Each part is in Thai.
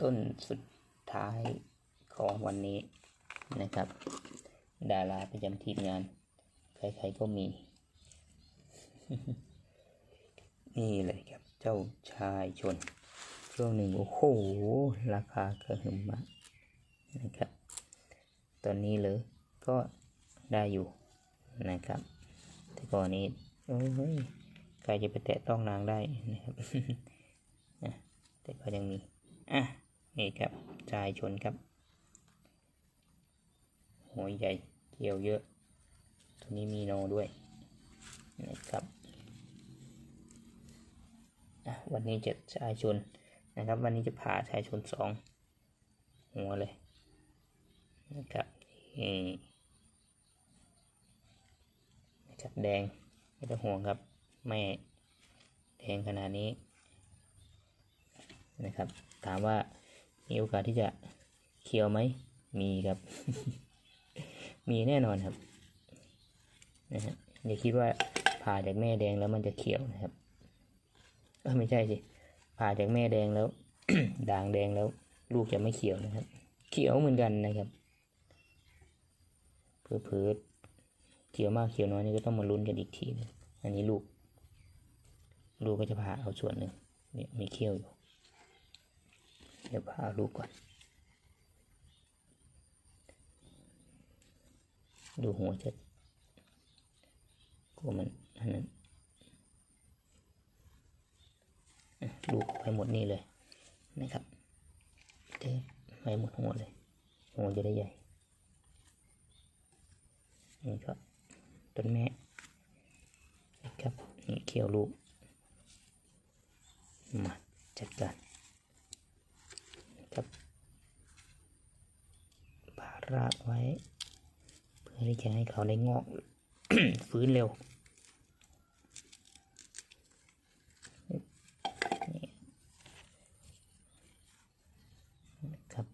ต้นสุดท้ายของวันนี้นะครับ ดาราประจำทีมงาน ใครๆก็มี นี่เลยครับ เจ้าชายชน ช่วงหนึ่งโอ้โห ราคากระหึ่มมากนะครับ ตอนนี้เลยก็ได้อยู่นะครับ แต่ก่อนนี้โอ้ยใครจะไปแตะต้องนางได้นะครับแต่ก็ยังมีอะ นี่ครับชายชนครับ หัวใหญ่เกี่ยวเยอะ ตัวนี้มีโนด้วยนะครับวันนี้จะชายชนนะครับ วันนี้จะผ่าชายชนสองหัวเลยนะครับนี่นะครับแดงไม่ต้องห่วงครับไม่แดงขนาดนี้นะครับ ถามว่า มีโอกาสที่จะเคียวไหม มีครับ มีแน่นอนครับนะฮะอย่าคิดว่าผ่าจากแม่แดงแล้วมันจะเขียวนะครับเออไม่ใช่สิผ่าจากแม่แดงแล้ว ด่างแดงแล้ว ลูกจะไม่เขียวนะครับ เขียวเหมือนกันนะครับเพื่อเขียวมากเขียวน้อยนี่ก็ต้องมาลุ้นกันอีกทีนึงอันนี้ลูก ลูกก็จะผ่าเอาส่วนหนึ่งเนี่ยมีเขี้ยวอยู่ เดี๋ยวผ่าลูกก่อน ดูหัวจะกลัวมันอันนั้นลูกไปหมดนี่เลยนะครับเทไปหมดหัวเลยหัวจะได้ใหญ่นี่ก็ต้นแม่นะครับนี่เขียวลูกมาจัดการนะครับผ่า รากไว้ เพื่อที่จะให้เขาได้งอก ฟื้นเร็วนี่ครับ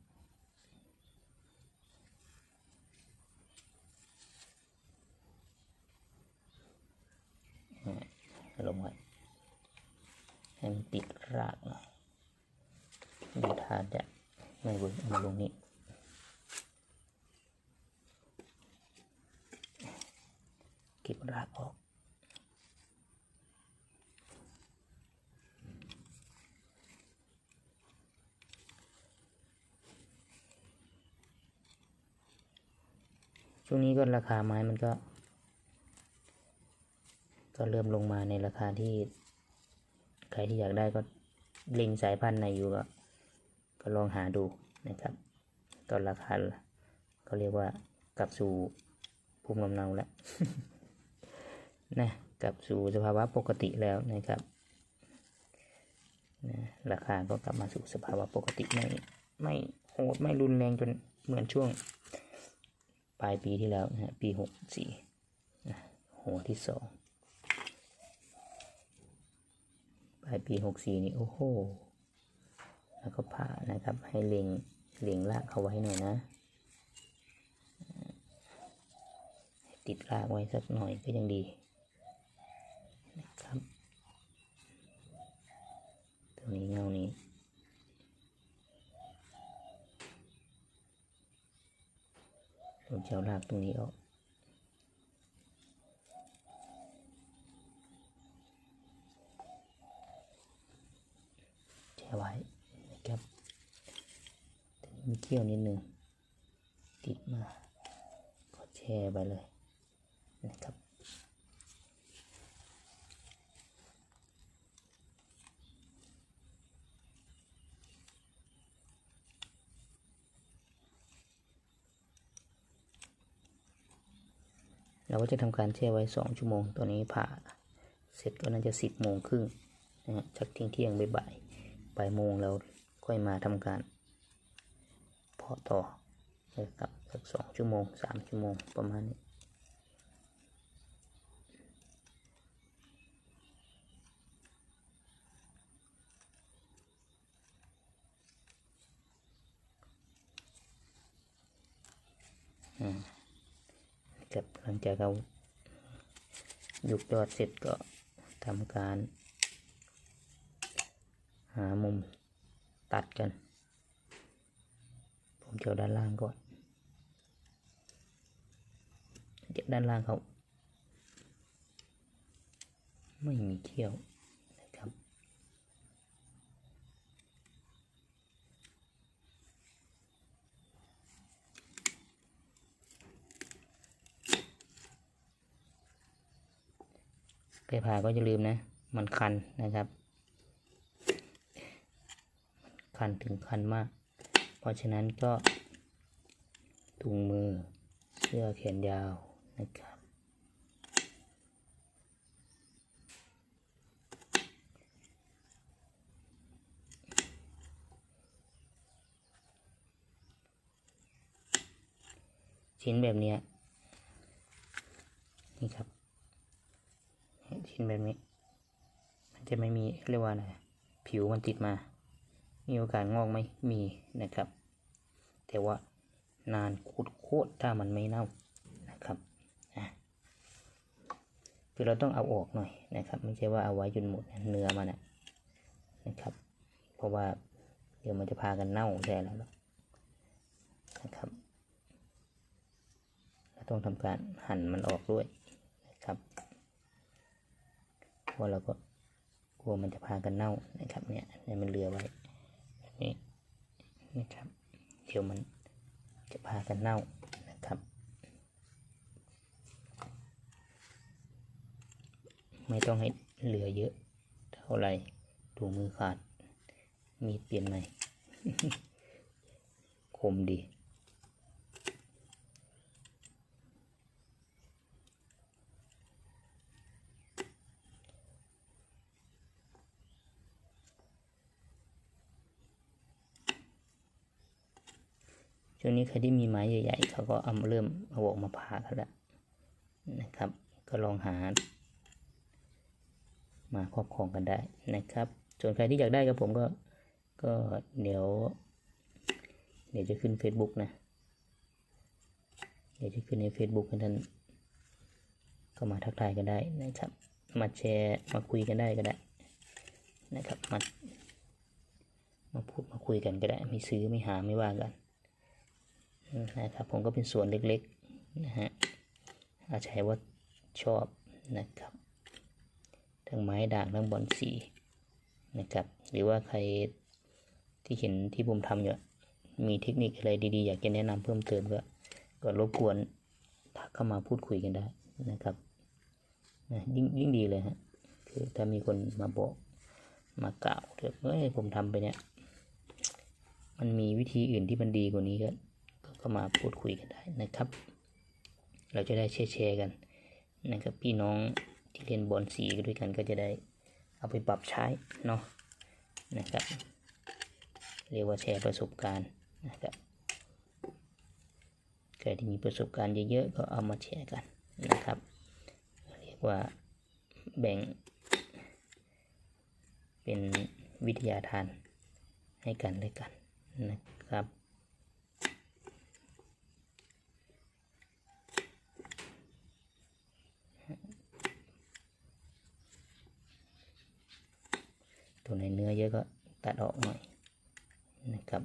ลงไว้ให้มันติดรากหน่อยดูท่าจะไม่เวิร์กเอามาลงนี้ เก็บรากออกช่วงนี้ก็ราคาไม้มันก็ ก็เริ่มลงมาในราคาที่ ใครที่อยากได้ก็ล็งสายพันธุ์ไหนอยู่ก็ ก็ลองหาดูนะครับ ตอนราคาก็เรียกว่ากลับสู่ภูมิลำเนาแล้ว นะกลับสู่สภาวะปกติแล้วนะครับนะราคาก็กลับมาสู่สภาวะปกติไม่ไม่โหดไม่รุนแรงจนเหมือนช่วงปลายปีที่แล้วนะปีหกสี่หัวที่สองปลายปีหกสี่นี่โอ้โหแล้วก็ผ่านะครับให้เล็งเล็งรากเขาไว้หน่อยนะติดรากไว้สักหน่อยก็ยังดีนะครับ ตรงนี้เงานี้ ผมจะเอารากตรงนี้ออก แช่ไว้นะครับมีเขี้ยวนิดนึง ติดมา ก็แช่ไปเลยนะครับ เราก็จะทำการแช่ไว้สองชั่วโมง ตัวนี้ผ่าเสร็จก็น่าจะสิบโมงครึ่งนะฮะจากเที่ยงเที่ยงบ่ายบ่ายบ่ายโมงเราค่อยมาทำการ เพาะต่อนะครับสักสองชั่วโมงสามชั่วโมงประมาณนี้อืม ครับหลังจากเราหยุกยอดเสร็จก็ทำการ หามุมตัดกัน ผมจะเอาด้านล่างก่อนเดี๋ยวด้านล่างเขาไม่มีเขี้ยวนะครับ ใครผ่าก็อย่าลืมนะ มันคันนะครับ คันถึงคันมาก เพราะฉะนั้นก็ถุงมือเสื้อแขนยาวนะครับ ชิ้นแบบเนี้ยนี่ครับ ชิ้นแบบนี้ มันจะไม่มีเรียกว่าอะไรผิวมันติดมา มีโอกาสงอกไหมมีนะครับ แต่ว่านานโคตรโคตรถ้ามันไม่เน่านะครับคือเราต้องเอาออกหน่อยนะครับ ไม่ใช่ว่าเอาไว้จนหมดเนื้อมันนะนะครับ เพราะว่าเดี๋ยวมันจะพากันเน่าใช่แล้วนะครับ เราต้องทำการหั่นมันออกด้วยนะครับ เพราะเราก็กลัวมันจะพากันเน่านะครับเนี่ยเนี่ยมันเรือไว้แบบนี้นะครับเดี๋ยวมันจะพากันเน่านะครับ ไม่ต้องให้เหลือเยอะ เท่าไหร่ถุงมือขาด มีเปลี่ยนใหม่คมดี ช่วงนี้ใครที่มีไม้ใหญ่ๆเขาก็เอามาเริ่มเอาออกมาผ่ากันแล้วนะครับ ก็ลองหา มาครอบครองกันได้นะครับ ส่วนใครที่อยากได้กับผมก็ก็เดี๋ยว เดี๋ยวจะขึ้น Facebook นะ เดี๋ยวจะขึ้นใน Facebook ให้ท่านก็มาทักทายกันได้นะครับ มาแชร์มาคุยกันได้ก็ได้นะครับมามาพูดมาคุยกันก็ได้ ไม่ซื้อไม่หาไม่ว่ากัน นะครับผมก็เป็นส่วนเล็กๆนะฮะอาจจะว่าชอบนะครับ ทั้งไม้ด่างทั้งบอลสีนะครับ หรือว่าใครที่เห็นที่ผมทำอยู่มีเทคนิคอะไรดีๆ อยากจะแนะนำเพิ่มเติมก็ก็รบกวนทักเข้ามาพูดคุยกันได้นะครับนะยิ่งยิ่งดีเลยฮะคือถ้ามีคนมาบอกมากล่าวเถอะเฮ้ยผมทำไปเนี่ย มันมีวิธีอื่นที่มันดีกว่านี้ก็ ก็มาพูดคุยกันได้นะครับ เราจะได้แชร์กันนะครับพี่น้องที่เรียนบอลสีด้วยกันก็จะได้เอาไปปรับใช้เนาะนะครับเรียกว่าแชร์ประสบการณ์นะครับใครที่มีประสบการณ์เยอะๆก็เอามาแชร์กันนะครับ เรียกว่าแบ่ง เป็นวิทยาทานให้กันและกันนะครับ ตัวไหนเนื้อเยอะก็ตัดออกหน่อยนะครับ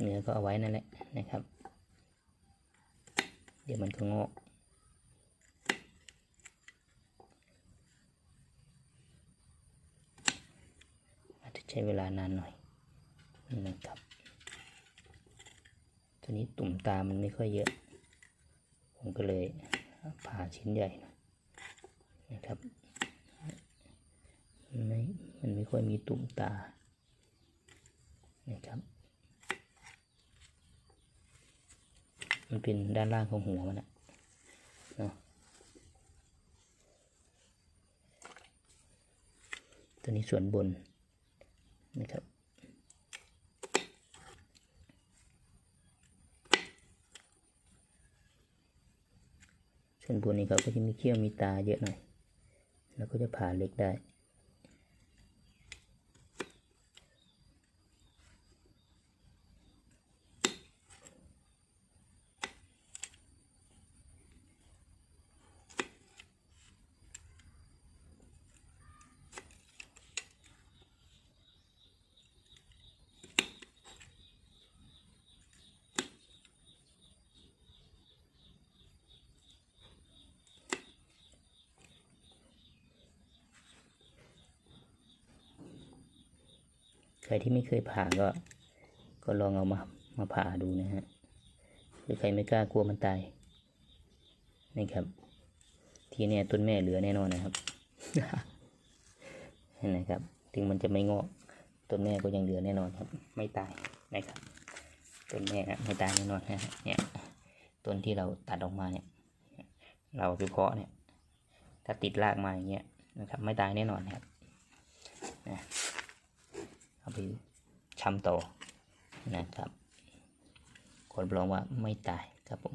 เนื้อก็เอาไว้นั่นแหละนะครับ เดี๋ยวมันก็งอกอาจจะใช้เวลานานหน่อยนะครับ ตัวนี้ตุ่มตามันไม่ค่อยเยอะ ผมก็เลยผ่าชิ้นใหญ่นะครับ ไม่มันไม่ค่อยมีตุ่มตานะครับ มันเป็นด้านล่างของหัวมันนะเนาะตัวนี้ส่วนบนนะครับส่วนบนนี้เขาก็จะมีเขี้ยวมีตาเยอะหน่อย แล้วก็จะผ่าเล็กได้ ใครที่ไม่เคยผ่าก็ ก็ลองเอามามาผ่าดูนะฮะหรือใครไม่กล้ากลัวมันตายนะครับ ทีเนี้ยต้นแม่เหลือแน่นอนนะครับเห็นะครับ ถึงมันจะไม่งอกต้นแม่ก็ยังเหลือแน่นอนครับ ไม่ตายนะครับต้นแม่นะไม่ตายแน่นอนนะเนี่ยต้นที่เราตัดออกมาเนี่ย เราไปเพาะเนี่ย ถ้าติดรากมาอย่างเงี้ยนะครับ ไม่ตายแน่นอนนะครับนะ เอาไปชำต่อนะครับคนรับรองว่าไม่ตายครับผม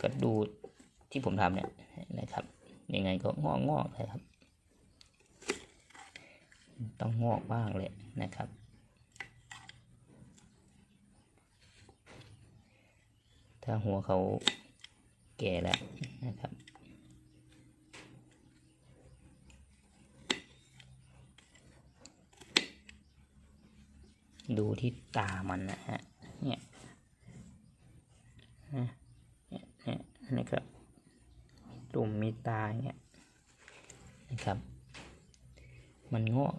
ก็ดูที่ผมทำเนี่ยนะครับ ยังไงก็งอกงอกๆเลยครับ ต้องงอกบ้างเลยนะครับถ้าหัวเขาแก่แล้วนะครับ ดูที่ตามันนะฮะเนี่ยนะนี่ยเนี่ยนะครับตุ่มมีตาเนี่ยนะครับ มันงอก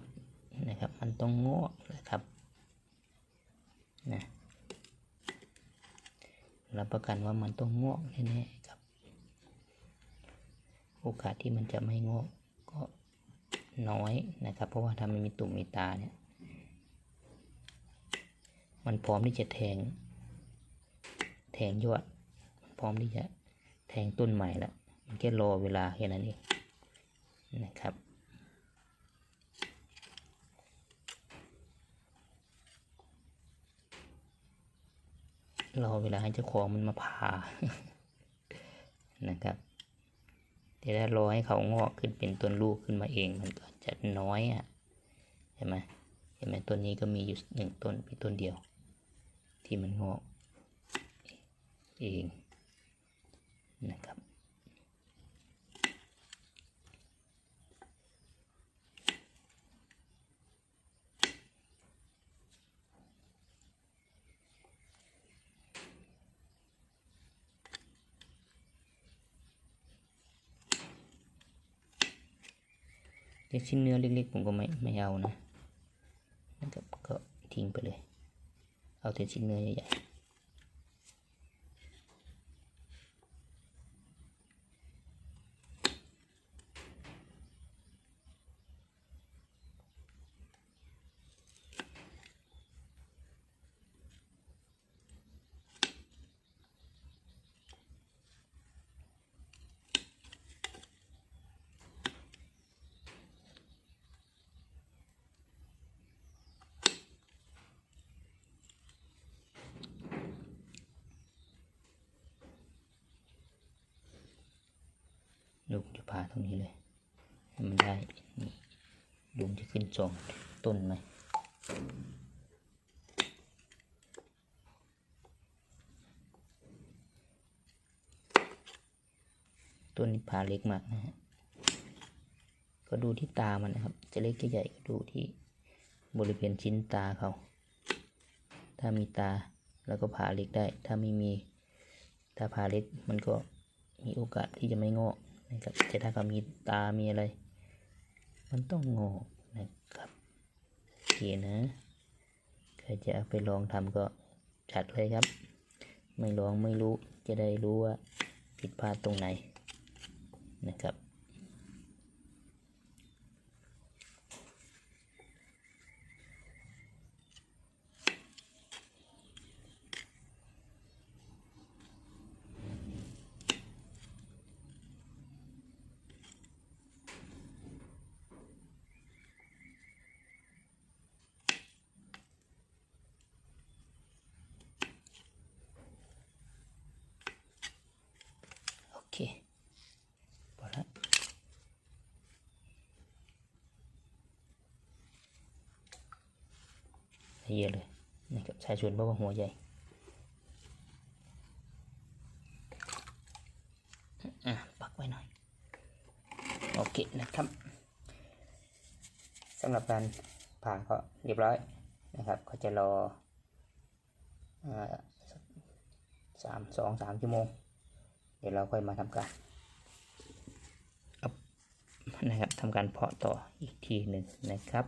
นะครับ มันต้องงอกนะครับนะรับประกันว่ามันต้องงอกแน่ๆครับ โอกาสที่มันจะไม่งอกก็น้อยนะครับ เพราะว่าถ้ามันมีตุ่มมีตาเนี่ย มันพร้อมที่จะแทง แทงยอดมันพร้อมที่จะแทงต้นใหม่แล้วมันแค่รอเวลาแค่นั้นเองนะครับรอเวลาให้เจ้าของมันมาผ่านะครับแต่ถ้ารอให้เขางอกขึ้นเป็นต้นลูกขึ้นมาเอง มันก็จะน้อยอะเห็นไหมเห็นไหมต้นนี้ก็มีอยู่หนึ่งต้นเป็นต้นเดียว ที่มันงอกเองนะครับเล็กชิ้นเนื้อเล็กๆผมก็ไม่ไม่เอานะนะครับก็ทิ้งไปเลย เอาแต่ชิ้นเนื้อใหญ่ๆ ลุงจะพาตรงนี้เลยให้มันได้นี่ลุงจะขึ้นสองต้นไหมต้นนี้พาเล็กมากนะฮะก็ดูที่ตามันนะครับ จะเล็กจะใหญ่ก็ดูที่บริเวณชิ้นตาเขา ถ้ามีตาแล้วก็ผ่าเล็กได้ ถ้าไม่มี ถ้าผ่าเล็กมันก็มีโอกาสที่จะไม่งอก นะครับจะถ้าเขามีตา มีอะไร มันต้องงอกนะครับโอเคนะใครจะเอาไปลองทำก็จัดเลยครับ ไม่ลองไม่รู้จะได้รู้ว่าผิดพลาดตรงไหนนะครับ พอละละเอียดเลยนะครับชายชวนเพราะว่าหัวใหญ่อะปักไว้หน่อย โอเคนะครับสำหรับการผ่าก็เรียบร้อยนะครับ ก็จะรอสามสองสามชั่วโมง เดี๋ยวเราค่อยมาทำการนะครับทำการเพาะต่ออีกทีหนึ่งนะครับ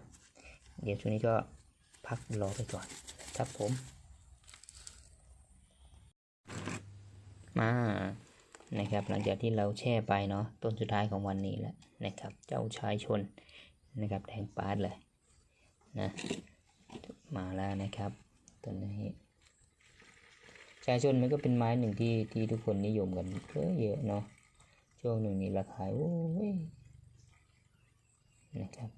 เดี๋ยวช่วงนี้ก็พักรอไปก่อนครับผม มานะครับหลังจากที่เราแช่ไปเนาะต้นสุดท้ายของวันนี้แหละนะครับ เจ้าชายชนนะครับแทงปาดเลยนะมาแล้วนะครับต้นนี้ ชายชนมันก็เป็นไม้หนึ่งที่ที่ทุกคนนิยมกันเยอะเยอะเนาะช่วงหนึ่งนี่ราคาโอ้ยนะครับ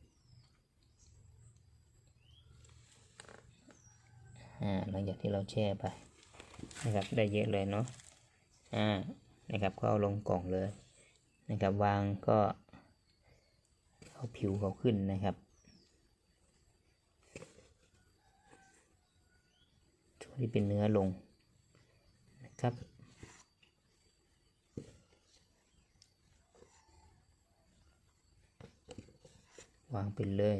อ่าหลังจากที่เราแช่ไปนะครับได้เยอะเลยเนาะอ่านะครับก็เอาลงกล่องเลยนะครับวางก็เอาผิวเขาขึ้นนะครับช่วงที่เป็นเนื้อลง ครับ วางไปเลย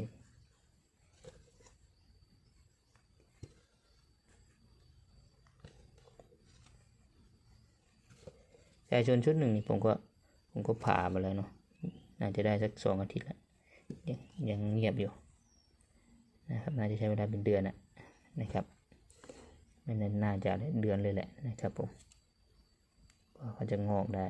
ชายชนชุดหนึ่งนี่ผมก็ผมก็ผ่ามาแล้วเนาะน่าจะได้สักสองอาทิตย์และยังยังเงียบอยู่นะครับน่าจะใช้เวลาเป็นเดือนอะนะครับ ไม่น่าน่าจะเดือนเลยแหละนะครับผมก็เขาจะงอกได้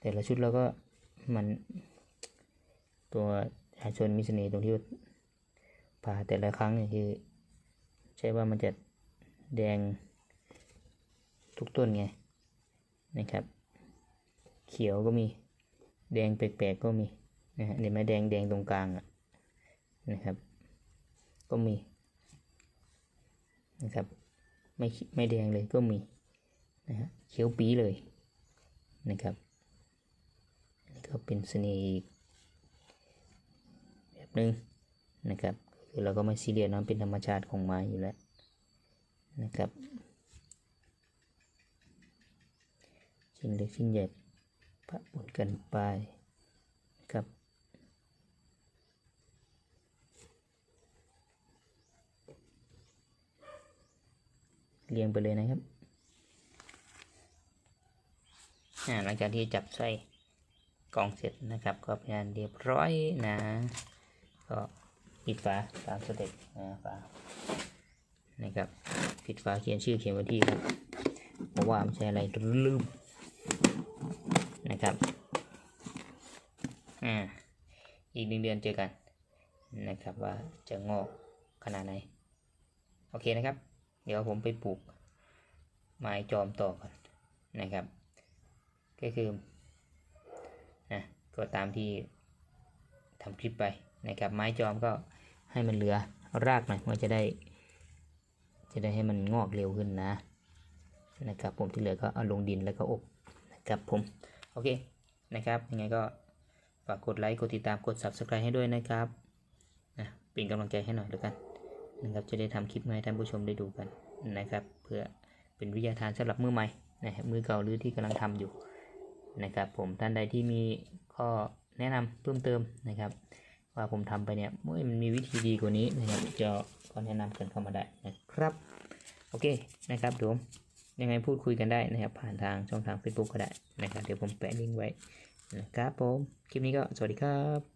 แต่ละชุดเราก็มันตัวชาชนมีเน่ตรงที่ว่าผ่าแต่ละครั้งนี่คือ ใช่ว่ามันจะแดงทุกต้นไงนะครับ เขียวก็มี แดงแปลกๆก็มี นะฮะเห็นไหมแดงแดงตรงกลางอะนะครับ ก็มีนะครับไม่ไม่แดงเลยก็มีนะฮะเขียวปีเลยนะครับนี่ก็เป็นเสน่ห์อีกแบบหนึงนะครับคือเราก็ไม่ซีเรียสนะเป็นธรรมชาติของไม้อยู่แล้วนะครับชิ้นเล็กชิ้นใหญ่ปะปนกันไปนะครับ เรียงไปเลยนะครับหลังจากที่จับใส่กล่องเสร็จนะครับ ก็เป็นอันเรียบร้อยนะ ก็ปิดฝาตามสเต็ปนะฝานะครับปิดฝาเขียนชื่อเขียนวันที่ครับเพราะว่าไม่ใช่อะไรลืมนะครับอ่าอีกหนึ่งเดือนเจอกันนะครับว่าจะงอกขนาดไหน โอเคนะครับ เดี๋ยวผมไปปลูกไม้จอมต่อก่อนนะครับ ก็คือนะก็ตามที่ทำคลิปไปนะครับ ไม้จอมก็ให้มันเหลือรากหน่อยมันจะได้ จะได้ให้มันงอกเร็วขึ้นนะนะครับ ผมที่เหลือก็เอาลงดินแล้วก็อบนะครับผมโอเคนะครับยังไงก็ฝากกดไลค์กดติดตามกด subscribe ให้ด้วยนะครับนะเป็นกำลังใจให้หน่อยแล้วกัน นะครับจะได้ทำคลิปมาให้ท่านผู้ชมได้ดูกันนะครับ เพื่อเป็นวิทยาทานสำหรับมือใหม่นะครับมือเก่าหรือที่กำลังทำอยู่นะครับผมท่านใดที่มีข้อแนะนำเพิ่มเติมนะครับ ว่าผมทำไปเนี่ยมันมีวิธีดีกว่านี้นะครับจะก็แนะนำกันเข้ามาได้นะครับโอเคนะครับผมยังไงพูดคุยกันได้นะครับ ผ่านทางช่องทาง Facebook ก็ได้นะครับ เดี๋ยวผมแปะลิงก์ไว้นะครับผม คลิปนี้ก็สวัสดีครับ